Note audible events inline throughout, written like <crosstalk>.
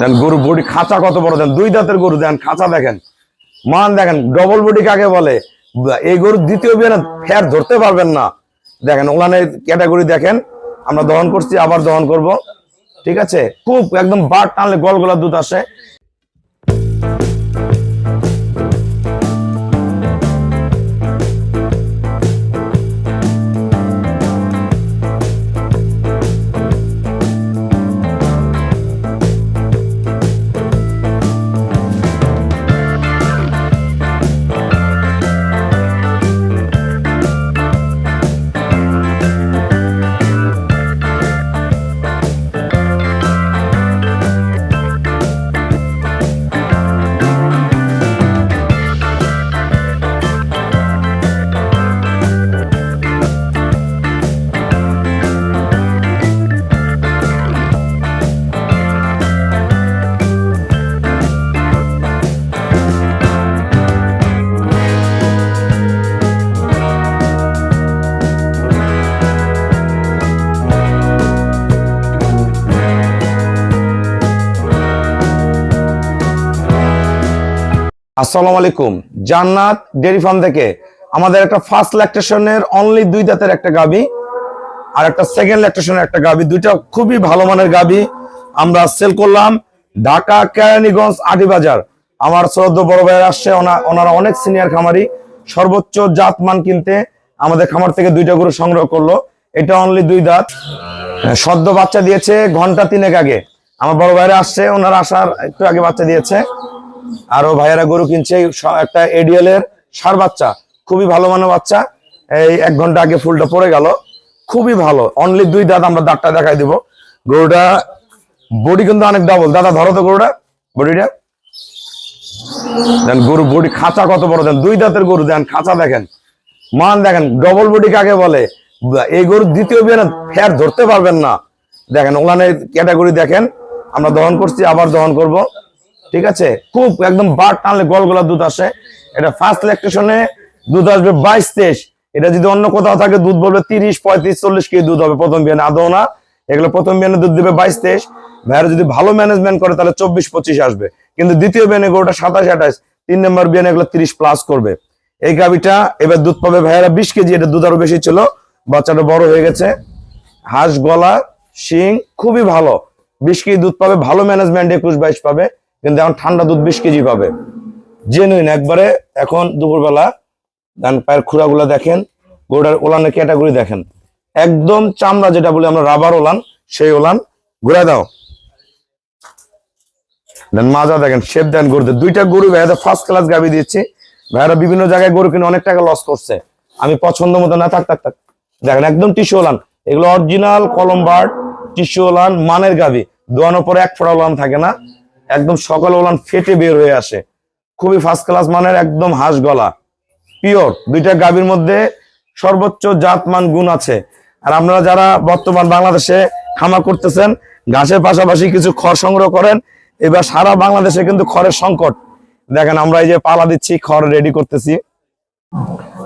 দেন গরু বডি খাঁচা কত বড় দেন? দুই দাঁতের গরু দেন, খাঁচা দেখেন। মান দেখেন ডবল বডি কাকে বলে? এই গরু দ্বিতীয় বিয়ে ফের ধরতে পারবেন না। দেখেন ওখানে ক্যাটাগরি দেখেন, আমরা দহন করছি, আবার দহন করব। ঠিক আছে? খুব একদম বার টানলে গল গলা দুধ আসে। আসসালামু আলাইকুম। জান্নাত ডেয়ারি ফার্ম থেকে আমাদের একটা ফার্স্ট ল্যাকটেশনের অনলি দুই দাঁতের একটা গাবি আর একটা সেকেন্ড ল্যাকটেশনের একটা গাবি। দুইটা খুবই ভালো মানের গাবি। আমরা সেল করলাম ঢাকা, কেরানীগঞ্জ আটিবাজার আমার শ্রদ্ধ বড় ভাইয়ের আসছে, ওনা- ওনারা অনেক সিনিয়র খামারি। সর্বোচ্চ জাত মান কিনতে আমাদের খামার থেকে দুইটা গরু সংগ্রহ করল। এটা অনলি দুই দাঁত। সদ্য বাচ্চা দিয়েছে ঘণ্টা তিনেক আগে। আমার বড় ভাইরা আসছে, ওনারা আসার একটু আগে বাচ্চা দিয়েছে। আরও ভাইয়েরা গরু কিনছে একটা এডিএল এর সার বাচ্চা, খুবই ভালো মানের বাচ্চা। এই এক ঘণ্টা আগে ফুলটা পড়ে গেল। খুবই ভালো। অনলি দুই দাঁত আমরা দাঁতটা দেখাই দিব। গরুটা বডি কিন্তু অনেক ডাবল দাদা, ধরো তো গরুটা। বডিটা দেন গরু বডি খাঁচা কত বড় দেন? দুই দাঁতের গরু দেন, খাঁচা দেখেন। মান দেখেন ডবল বডি কাকে বলে? এই গরু দ্বিতীয় বিয়ে ফের ধরতে পারবেন না। দেখেন ওলানের ক্যাটাগরি দেখেন। আমরা দহন করছি, আবার দহন করব। ঠিক আছে? খুব একদম বার টানলে গল গলা দুধ আসে। এটা ফার্স্ট ল্যাকটেশনে দুধ আসবে বাইশ তেইশ। এটা যদি অন্য কোথাও থাকে, দুধ বলবে তিরিশ, পঁয়ত্রিশ, চল্লিশ কেজি দুধ হবে প্রথম বিয়ানে। আদৌ না। এগুলো প্রথম বিয়ানে দুধ দেবে বাইশ তেইশ। ভাইয়েরা যদি ভালো ম্যানেজমেন্ট করে, তাহলে চব্বিশ, পঁচিশ আসবে। কিন্তু দ্বিতীয় বিয়ানে গরুটা সাতাশ, আঠাশ। তিন নম্বর বিয়ানে এগুলো তিরিশ প্লাস করবে। এই গাবিটা এবার দুধ পাবে ভাইয়েরা বিশ কেজি। এটা দুধ আরও বেশি ছিল। বাচ্চাটা বড় হয়ে গেছে। হাঁস, গলা, শিং, খুবই ভালো। বিশ কেজি দুধ পাবে, ভালো ম্যানেজমেন্ট একুশ, বাইশ পাবে। কিন্তু এখন ঠান্ডা দুধ বিশ কেজি পাবে। জেনুইন একবারে এখন দুপুরবেলা ডান পায়ের খুঁড়াগুলো দেখেন, গরুটার ওলানের ক্যাটাগরি দেখেন। একদম চামড়া যেটা বলি আমরা রাবার ওলান, সেই ওলান ঘুরে দাও। দেন মাজা দেখেন শেপ দেন গরুতে দুইটা গরু ভাইয়াদের ফার্স্ট ক্লাস গাবি দিচ্ছি ভাইয়ারা বিভিন্ন জায়গায় গরু কিনে অনেক টাকা লস করছে। আমি পছন্দ মতো না, থাক থাক থাক। দেখেন, একদম টিস্যু ওলান। এগুলো অরিজিনাল কলম টিস্যু ওলান, মানের গাবি দোয়ানোর পরে এক ফোড়া ওলান থাকে না। একদম সকাল ওলান ফেটে বের হয়ে আসে। খুবই ফার্স্ট ক্লাস মানের, একদম হাঁস গলা। পিওর দুইটা গাভীর মধ্যে সর্বোচ্চ জাতমান গুণ আছে। আর আপনারা যারা বর্তমান বাংলাদেশে খামা করতেছেন, ঘাসের পাশাপাশি কিছু খড় সংগ্রহ করেন, এবার সারা বাংলাদেশে কিন্তু খড়ের সংকট। দেখেন, আমরা এই যে পালা দিচ্ছি, খড় রেডি করতেছি।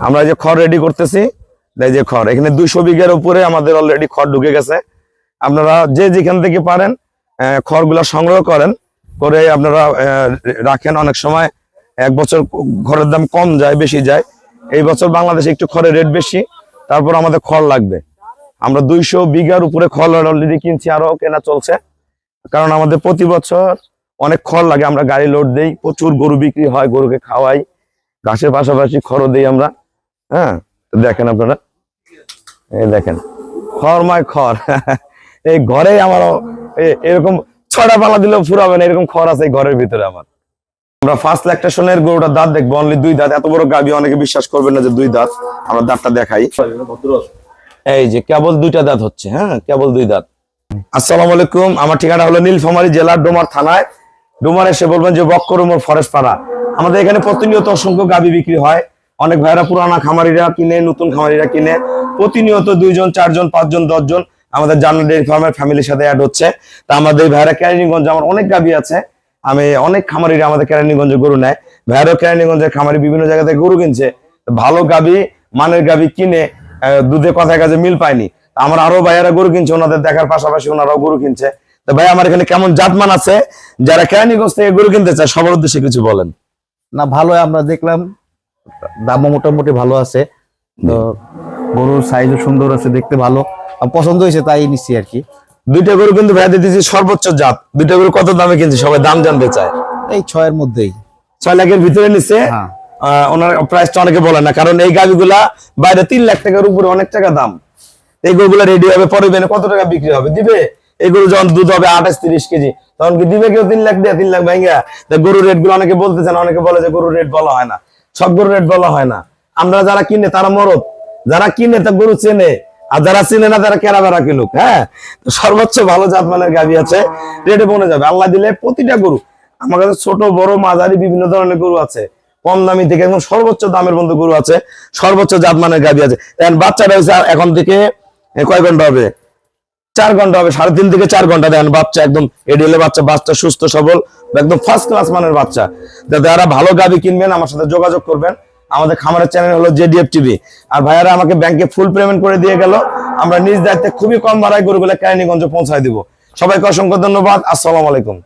আমরা এই যে খড় রেডি করতেছি, এই যে খড়। এখানে দুইশো বিঘের উপরে আমাদের অলরেডি খড় ঢুকে গেছে। আপনারা যে যেখান থেকে পারেন খড়গুলা সংগ্রহ করেন। করে আপনারা রাখেন। অনেক সময় এক বছর ঘরের দাম কম যায়, বেশি যায়। এই বছর বাংলাদেশে একটু খড়ের রেট বেশি, তারপর আমাদের খড় লাগবে। আমরা দুইশো বিঘার উপরে খড় অলরেডি কিনছি, আরও কেনা চলছে। কারণ আমাদের প্রতি বছর অনেক খড় লাগে, আমরা গাড়ি লোড দেই, প্রচুর গরু বিক্রি হয়, গরুকে খাওয়াই, ঘাসের পাশাপাশি খড়ও দেই আমরা। হ্যাঁ দেখেন আপনারা। এই দেখেন, খড় খড়ময় খড়। <laughs> এই ঘরে আমার এ- এরকম ছটা পালা দিলেও ফুরাবে না, এরকম খড় আছে ঘরের ভিতরে আমার। আমরা ফার্স্ট ল্যাকটেশনের গরুটার দাঁত দেখব অনলি দুই দাঁত। এত বড় গাবি, অনেকে বিশ্বাস করবেন না যে দুই দাঁত। আমরা দাঁতটা দেখাই। এই যে কেবল দুইটা দাঁত হচ্ছে হ্যাঁ? কেবল দুই দাঁত। আসসালামু আলাইকুম, আমার ঠিকানা হলো নীলফামারী জেলার ডোমার থানায়। ডোমার এসে বলবেন যে বক্করমোর ফরেস্ট পাড়া। আমাদের এখানে প্রতিনিয়ত অসংখ্য গাবি বিক্রি হয়। অনেক ভাইরা পুরানা খামারিরা কিনে, নতুন খামারিরা কিনে। প্রতিনিয়ত দুইজন, চারজন, পাঁচজন, দশজন আমাদের জার্নাল ডেয়ারি ফার্মের ফ্যামিলির সাথে অ্যাড হচ্ছে। তা আমাদের ভাইরা কেরানীগঞ্জ আমার অনেক গাবি আছে। আমি অনেক খামারিরা আমাদের কেরানীগঞ্জে গরু নেয়। ভাইরাও কেরানীগঞ্জের খামারি, বিভিন্ন জায়গা থেকে গরু কিনছে। ভালো গাবি মানের গাবি কিনে দুধে কথায় কাজে মিল পায়নি। আমার আরও ভাইয়ারা গরু কিনছে, ওনাদের দেখার পাশাপাশি ওনারাও গরু কিনছে। তো ভাই, আমার এখানে কেমন জাতমান আছে? যারা কেরানীগঞ্জ থেকে গরু কিনতে চায়, সবার উদ্দেশ্যে কিছু বলেন। না ভালো আমরা দেখলাম। দামও মোটামুটি ভালো আছে। তো গরুর সাইজও সুন্দর আছে দেখতে ভালো। পছন্দ হয়েছে তাই নিচ্ছি আর কি। দুইটা গরু কিন্তু ভাইয়া দিতেছি সর্বোচ্চ জাত। দুইটা গরু কত দামে কিনছি? সবাই দাম জানতে চায়। এই ছয়ের মধ্যেই। ছয় লাখের ভিতরে নিচ্ছে হ্যাঁ। ওনার প্রাইসটা অনেকে বলে না কারণ এই গাভিগুলা বাইরে তিন লাখ টাকার উপরে অনেক টাকা দাম। এই গরুগুলা রেডি হবে পরে বেনে কত টাকা বিক্রি হবে? দিবে? এই গরু যখন দুধ হবে আঠাশ তিরিশ কেজি তখন কি দিবে কেউ তিন লাখ দিয়ে তিন লাখ ভাঙ্গা তা গরুর রেটগুলো অনেকে বলতে চান অনেকে বলে যে গরুর রেট বলা হয় না। সব গরুর রেট বলা হয় না। আমরা যারা কিনে তারা মরদ। যারা কিনে তা গরু চেনে, আর যারা চিনে না তারা কেরা বেড়া কিনুক হ্যাঁ? সর্বোচ্চ ভালো জাত মানের গাভি আছে রেটে বনে যাবে। আল্লাহ দিলে প্রতিটা গরু, আমার কাছে ছোট, বড়, মাঝারি বিভিন্ন ধরনের গরু আছে। কম দামি থেকে একদম সর্বোচ্চ দামের মধ্যে গরু আছে, সর্বোচ্চ জাত মানের গাভি আছে। এখন বাচ্চাটা হচ্ছে এখন থেকে কয় ঘণ্টা হবে? চার ঘণ্টা হবে, সাড়ে তিন থেকে চার ঘণ্টা। দেখেন, বাচ্চা একদম এডিএলে বাচ্চা বাচ্চা সুস্থ, সবল, একদম ফার্স্ট ক্লাস মানের বাচ্চা। যাতে যারা ভালো গাভি কিনবেন, আমার সাথে যোগাযোগ করবেন। আমাদের খামারের চ্যানেল হলো জেডিএফ টিভি আর ভাইয়ারা আমাকে ব্যাংকে ফুল পেমেন্ট করে দিয়ে গেল। আমরা নিজ দায়িত্বে খুবই কম ভাড়ায় গরুগুলো কেরানীগঞ্জে পৌঁছায় দিব। সবাইকে অসংখ্য ধন্যবাদ। আসসালামু আলাইকুম।